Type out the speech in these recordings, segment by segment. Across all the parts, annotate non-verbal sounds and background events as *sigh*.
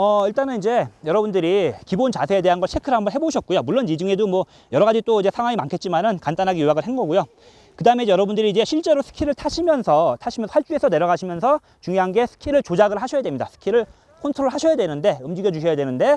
어, 일단은 이제 여러분들이 기본 자세에 대한 걸 체크를 한번 해보셨고요. 물론 이 중에도 뭐 여러 가지 또 이제 상황이 많겠지만은 간단하게 요약을 한 거고요. 그 다음에 여러분들이 이제 실제로 스키를 타시면서, 타시면서 활주에서 내려가시면서 중요한 게 스키를 조작을 하셔야 됩니다. 스키를 컨트롤 하셔야 되는데, 움직여 주셔야 되는데,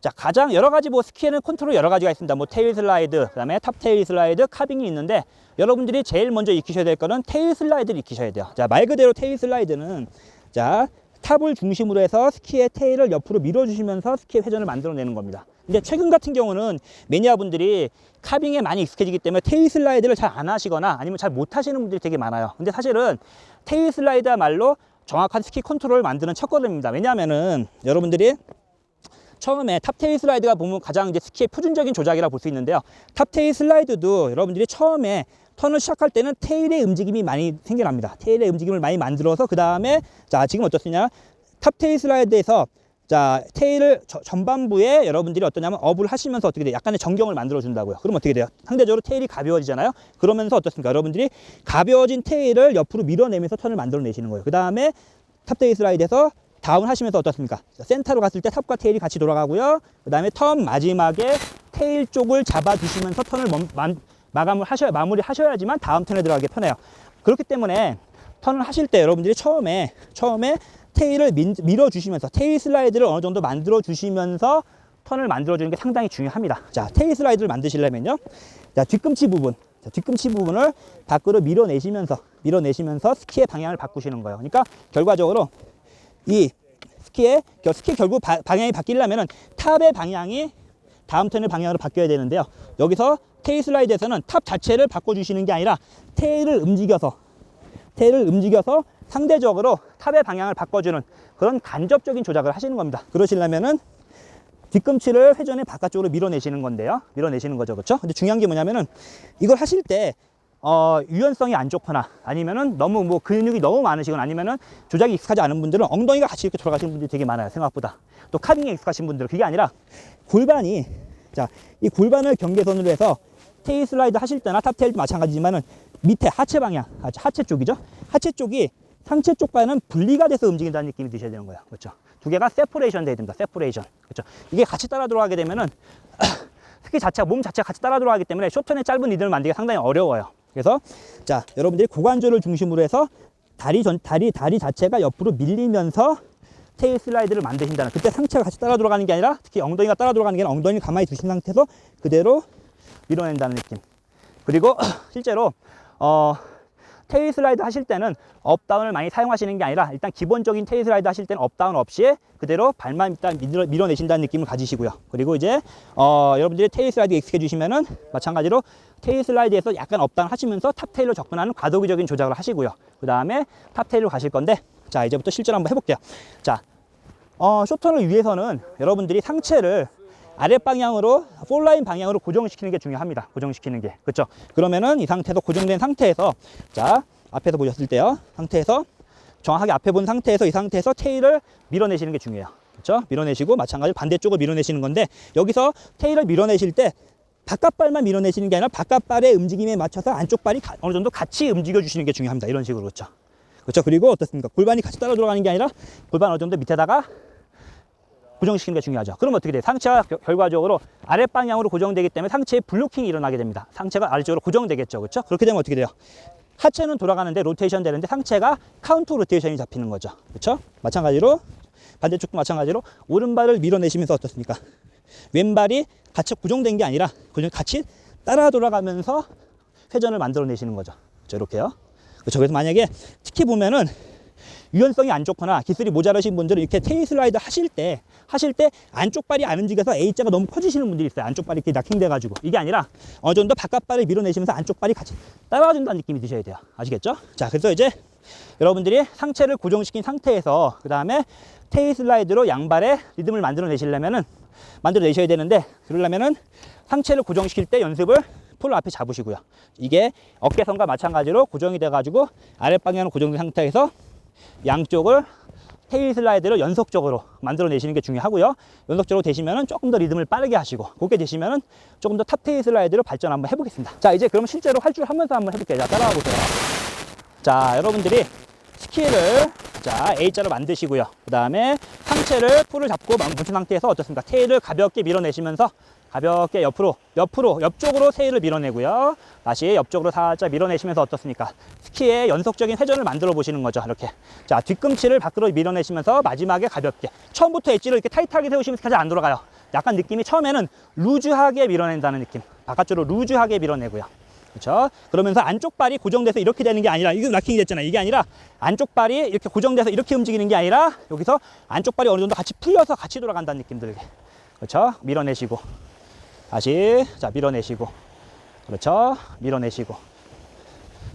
자, 가장 여러 가지 뭐 스키에는 컨트롤 여러 가지가 있습니다. 뭐 테일 슬라이드, 그 다음에 탑 테일 슬라이드, 카빙이 있는데, 여러분들이 제일 먼저 익히셔야 될 거는 테일 슬라이드를 익히셔야 돼요. 자, 말 그대로 테일 슬라이드는, 자, 탑을 중심으로 해서 스키의 테일을 옆으로 밀어주시면서 스키의 회전을 만들어내는 겁니다. 근데 최근 같은 경우는 매니아분들이 카빙에 많이 익숙해지기 때문에 테일 슬라이드를 잘 안 하시거나 아니면 잘 못 하시는 분들이 되게 많아요. 근데 사실은 테일 슬라이드야말로 정확한 스키 컨트롤을 만드는 첫 걸음입니다. 왜냐하면은 여러분들이 처음에 탑테일 슬라이드가 보면 가장 이제 스키의 표준적인 조작이라 볼 수 있는데요. 탑테일 슬라이드도 여러분들이 처음에 턴을 시작할 때는 테일의 움직임이 많이 생겨납니다. 테일의 움직임을 많이 만들어서 그 다음에 자 지금 어떻느냐 탑 테일 슬라이드에서 자 테일을 저- 전반부에 여러분들이 어떠냐면 업을 하시면서 어떻게 돼요? 약간의 정경을 만들어 준다고요. 그럼 어떻게 돼요? 상대적으로 테일이 가벼워지잖아요. 그러면서 어떻습니까? 여러분들이 가벼워진 테일을 옆으로 밀어내면서 턴을 만들어내시는 거예요. 그 다음에 탑 테일 슬라이드에서 다운 하시면서 어떻습니까? 자, 센터로 갔을 때 탑과 테일이 같이 돌아가고요. 그 다음에 턴 마지막에 테일 쪽을 잡아주시면서 턴을 멈- 만- 마감을 하셔야 마무리 하셔야지만 다음 턴에 들어가기 편해요. 그렇기 때문에 턴을 하실 때 여러분들이 처음에 처음에 테일을 민- 밀어주시면서 테일 슬라이드를 어느 정도 만들어 주시면서 턴을 만들어 주는 게 상당히 중요합니다. 자, 테일 슬라이드를 만드시려면요. 자, 뒤꿈치 부분. 자, 뒤꿈치 부분을 밖으로 밀어내시면서 밀어내시면서 스키의 방향을 바꾸시는 거예요. 그러니까 결과적으로 이 스키의 겨- 스키 결국 바- 방향이 바뀌려면은 탑의 방향이 다음 턴의 방향으로 바뀌어야 되는데요. 여기서 테일 슬라이드에서는 탑 자체를 바꿔주시는 게 아니라 테일을 움직여서 테일을 움직여서 상대적으로 탑의 방향을 바꿔주는 그런 간접적인 조작을 하시는 겁니다. 그러시려면은 뒤꿈치를 회전의 바깥쪽으로 밀어내시는 건데요. 밀어내시는 거죠. 그렇죠? 근데 중요한 게 뭐냐면은 이걸 하실 때 어, 유연성이 안 좋거나 아니면은 너무 뭐 근육이 너무 많으시거나 아니면은 조작이 익숙하지 않은 분들은 엉덩이가 같이 이렇게 돌아가시는 분들이 되게 많아요. 생각보다. 또 카빙에 익숙하신 분들은 그게 아니라 골반이 자, 이 골반을 경계선으로 해서 테일 슬라이드 하실 때나 탑테일도 마찬가지지만은 밑에 하체 방향, 아, 하체 쪽이죠. 하체 쪽이 상체 쪽과는 분리가 돼서 움직인다는 느낌이 드셔야 되는 거예요. 그렇죠? 두 개가 세퍼레이션 돼야 됩니다. 세퍼레이션. 그렇죠? 이게 같이 따라 돌아가게 되면은 *clears throat* 스키 자체가 몸 자체가 같이 따라 돌아가기 때문에 쇼턴의 짧은 리듬을 만들기가 상당히 어려워요. 그래서 자 여러분들이 고관절을 중심으로 해서 다리 전 다리 다리 자체가 옆으로 밀리면서 테일 슬라이드를 만드신다는 그때 상체가 같이 따라 돌아가는 게 아니라 특히 엉덩이가 따라 돌아가는 게 아니라 엉덩이를 가만히 두신 상태에서 그대로 밀어낸다는 느낌. 그리고 *clears throat* 실제로 어 테일 슬라이드 하실 때는 업다운을 많이 사용하시는 게 아니라 일단 기본적인 테일 슬라이드 하실 때는 업다운 없이 그대로 발만 일단 밀어, 밀어 내신다는 느낌을 가지시고요. 그리고 이제 어, 여러분들이 테일 슬라이드 익숙해 주시면은 마찬가지로 테일 슬라이드에서 약간 업다운 하시면서 탑 테일로 접근하는 과도기적인 조작을 하시고요. 그 다음에 탑 테일로 가실 건데 자 이제부터 실전 한번 해볼게요. 자 어, 쇼턴을 위해서는 여러분들이 상체를 아랫 방향으로 폴라인 방향으로 고정시키는 게 중요합니다. 고정시키는 게 그렇죠. 그러면은 이 상태에서 고정된 상태에서 자 앞에서 보셨을 때요 상태에서 정확하게 앞에 본 상태에서 이 상태에서 테일을 밀어내시는 게 중요해요. 그렇죠? 밀어내시고 마찬가지로 반대쪽을 밀어내시는 건데 여기서 테일을 밀어내실 때 바깥발만 밀어내시는 게 아니라 바깥발의 움직임에 맞춰서 안쪽 발이 가- 어느 정도 같이 움직여 주시는 게 중요합니다. 이런 식으로 그렇죠. 그렇죠. 그리고 어떻습니까? 골반이 같이 따라 돌아가는 게 아니라 골반 어느 정도 밑에다가 고정시키는 게 중요하죠. 그럼 어떻게 돼요? 상체가 겨- 결과적으로 아랫방향으로 고정되기 때문에 상체에 블로킹이 일어나게 됩니다. 상체가 아래쪽으로 고정되겠죠. 그렇죠? 그렇게 되면 어떻게 돼요? 하체는 돌아가는데 로테이션 되는데 상체가 카운터 로테이션이 잡히는 거죠. 그렇죠? 마찬가지로 반대쪽도 마찬가지로 오른발을 밀어내시면서 어떻습니까? 왼발이 같이 고정된 게 아니라 같이 따라 돌아가면서 회전을 만들어내시는 거죠. 그렇죠? 이렇게요. 그렇죠. 그래서 만약에 특히 보면은 유연성이 안 좋거나 기술이 모자라신 분들은 이렇게 테일 슬라이드 하실 때 하실 때 안쪽 발이 안 움직여서 A자가 너무 커지시는 분들이 있어요. 안쪽 발이 이렇게 낙킹돼 가지고 이게 아니라 어느 정도 바깥 발을 밀어내시면서 안쪽 발이 같이 따라와 준다는 느낌이 드셔야 돼요. 아시겠죠? 자, 그래서 이제 여러분들이 상체를 고정시킨 상태에서 그 다음에 테일 슬라이드로 양발의 리듬을 만들어 내시려면은 만들어 내셔야 되는데 그러려면은 상체를 고정시킬 때 연습을 풀 앞에 잡으시고요. 이게 어깨선과 마찬가지로 고정이 돼가지고 아랫방향으로 고정된 상태에서 양쪽을 테일 슬라이드를 연속적으로 만들어 내시는 게 중요하고요. 연속적으로 되시면은 조금 더 리듬을 빠르게 하시고 그렇게 되시면은 조금 더 탑 테일 슬라이드로 발전 한번 해보겠습니다. 자 이제 그럼 실제로 할줄 하면서 한번 해볼게요. 자 따라와 보세요. 자 여러분들이 스키를 자, A자로 만드시고요. 그 다음에 상체를 풀을 잡고 멈춘 상태에서 어떻습니까? 테일을 가볍게 밀어내시면서 가볍게 옆으로, 옆으로, 옆쪽으로 테일을 밀어내고요. 다시 옆쪽으로 살짝 밀어내시면서 어떻습니까? 스키의 연속적인 회전을 만들어 보시는 거죠. 이렇게. 자, 뒤꿈치를 밖으로 밀어내시면서 마지막에 가볍게. 처음부터 엣지를 이렇게 타이트하게 세우시면 스키가 잘 안 돌아가요. 약간 느낌이 처음에는 루즈하게 밀어낸다는 느낌. 바깥쪽으로 루즈하게 밀어내고요. 그렇죠? 그러면서 안쪽 발이 고정돼서 이렇게 되는 게 아니라 이거 락킹이 됐잖아요. 이게 아니라 안쪽 발이 이렇게 고정돼서 이렇게 움직이는 게 아니라 여기서 안쪽 발이 어느 정도 같이 풀려서 같이 돌아간다는 느낌 들게. 그렇죠? 밀어내시고 다시 자 밀어내시고 그렇죠? 밀어내시고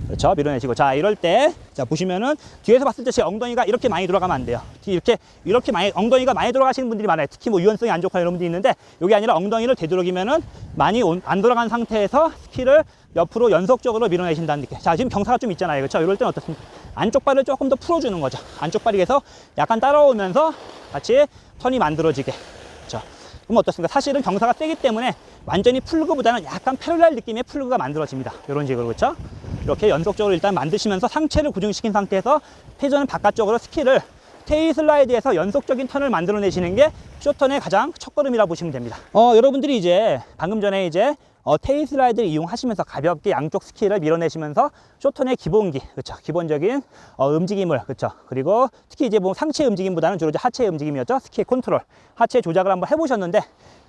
그렇죠? 밀어내시고 자 이럴 때 자 보시면은 뒤에서 봤을 때 제 엉덩이가 이렇게 많이 돌아가면 안 돼요. 뒤 이렇게 이렇게 많이 엉덩이가 많이 돌아가시는 분들이 많아요. 특히 뭐 유연성이 안 좋거나 이런 분들이 있는데 이게 아니라 엉덩이를 되도록이면은 많이 온- 안 돌아간 상태에서 스키를 옆으로 연속적으로 밀어내신다는 느낌. 자 지금 경사가 좀 있잖아요. 그렇죠? 이럴 때는 어떻습니까? 안쪽 발을 조금 더 풀어주는 거죠. 안쪽 발이 계속 약간 따라오면서 같이 턴이 만들어지게. 그럼 어떻습니까? 사실은 경사가 세기 때문에 완전히 풀그보다는 약간 패러렐 느낌의 풀그가 만들어집니다. 이런 식으로 그렇죠? 이렇게 연속적으로 일단 만드시면서 상체를 고정시킨 상태에서 회전은 바깥쪽으로 스키를 테이 슬라이드에서 연속적인 턴을 만들어내시는 게 쇼턴의 가장 첫걸음이라 보시면 됩니다. 어, 여러분들이 이제 방금 전에 이제 어, 테이 슬라이드를 이용하시면서 가볍게 양쪽 스키를 밀어내시면서 쇼턴의 기본기, 그렇죠? 기본적인 어, 움직임을, 그렇죠? 그리고 특히 이제 뭐 상체 움직임보다는 주로 하체 움직임이었죠? 스키의 컨트롤, 하체 조작을 한번 해보셨는데,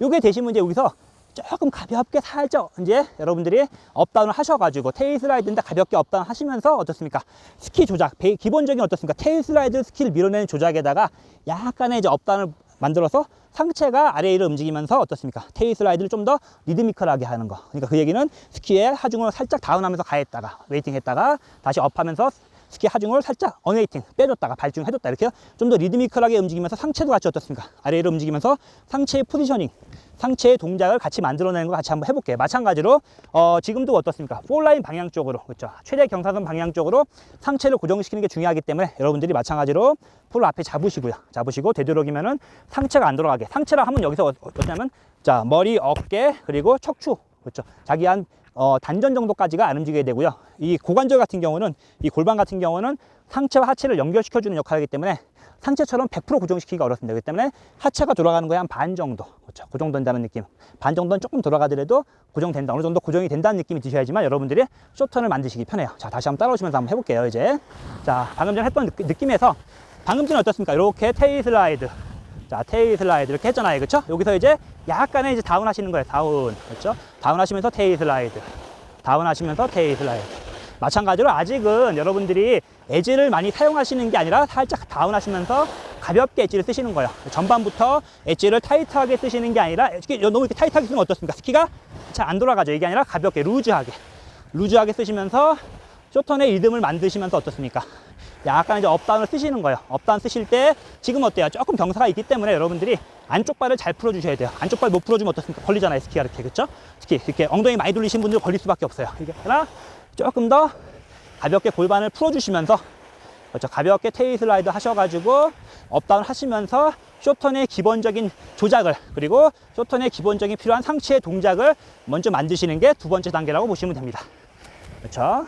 요게 되시면 이제 여기서 조금 가볍게 살짝 이제 여러분들이 업다운을 하셔가지고 테일 슬라이드인데 가볍게 업다운 하시면서 어떻습니까? 스키 조작, 배- 기본적인 어떻습니까? 테일 슬라이드 스키를 밀어내는 조작에다가 약간의 이제 업다운을 만들어서 상체가 아래 위로 움직이면서 어떻습니까? 테일 슬라이드를 좀 더 리드미컬하게 하는 거. 그러니까 그 얘기는 스키의 하중을 살짝 다운하면서 가했다가 웨이팅 했다가 다시 업하면서 스키 하중을 살짝 언웨이팅 빼줬다가 발중 해줬다 이렇게 좀 더 리드미컬하게 움직이면서 상체도 같이 어떻습니까? 아래로 움직이면서 상체의 포지셔닝 상체의 동작을 같이 만들어내는 거 같이 한번 해볼게요. 마찬가지로 어, 지금도 어떻습니까? 폴라인 방향 쪽으로 그렇죠. 최대 경사선 방향 쪽으로 상체를 고정시키는 게 중요하기 때문에 여러분들이 마찬가지로 폴 앞에 잡으시고요. 잡으시고 되도록이면은 상체가 안 돌아가게. 상체라 하면 여기서 어- 어떠냐면 자 머리, 어깨 그리고 척추 그렇죠. 자기 한 어, 단전 정도까지가 안 움직여야 되고요. 이 고관절 같은 경우는 이 골반 같은 경우는 상체와 하체를 연결시켜주는 역할이기 때문에 상체처럼 100% 고정시키기가 어렵습니다. 그렇기 때문에 하체가 돌아가는 거에 한 반 정도, 그렇죠. 고정된다는 느낌. 반 정도는 조금 돌아가더라도 고정된다. 어느 정도 고정이 된다는 느낌이 드셔야지만 여러분들이 쇼턴을 만드시기 편해요. 자, 다시 한번 따라오시면서 한번 해볼게요. 이제 자, 방금 전에 했던 느낌- 느낌에서 방금 전에 어떻습니까? 이렇게 테이 슬라이드. 자, 테일 슬라이드 이렇게 했잖아요. 그렇죠? 여기서 이제 약간의 이제 다운 하시는 거예요. 다운. 그렇죠? 다운 하시면서 테일 슬라이드. 다운 하시면서 테일 슬라이드. 마찬가지로 아직은 여러분들이 엣지를 많이 사용하시는 게 아니라 살짝 다운 하시면서 가볍게 엣지를 쓰시는 거예요. 전반부터 엣지를 타이트하게 쓰시는 게 아니라 너무 이렇게 타이트하게 쓰면 어떻습니까? 스키가 잘 안 돌아가죠. 이게 아니라 가볍게 루즈하게. 루즈하게 쓰시면서 쇼턴의 리듬을 만드시면서 어떻습니까? 약간 이제 업다운을 쓰시는 거예요. 업다운 쓰실 때 지금 어때요? 조금 경사가 있기 때문에 여러분들이 안쪽 발을 잘 풀어주셔야 돼요. 안쪽 발 못 풀어주면 어떻습니까? 걸리잖아요. 스키가 이렇게 그렇죠? 특히 이렇게 엉덩이 많이 돌리신 분들 걸릴 수밖에 없어요. 이게 하나 조금 더 가볍게 골반을 풀어주시면서 그렇죠. 가볍게 테일 슬라이드 하셔가지고 업다운 하시면서 쇼턴의 기본적인 조작을 그리고 쇼턴의 기본적인 필요한 상체의 동작을 먼저 만드시는 게 두 번째 단계라고 보시면 됩니다. 그렇죠?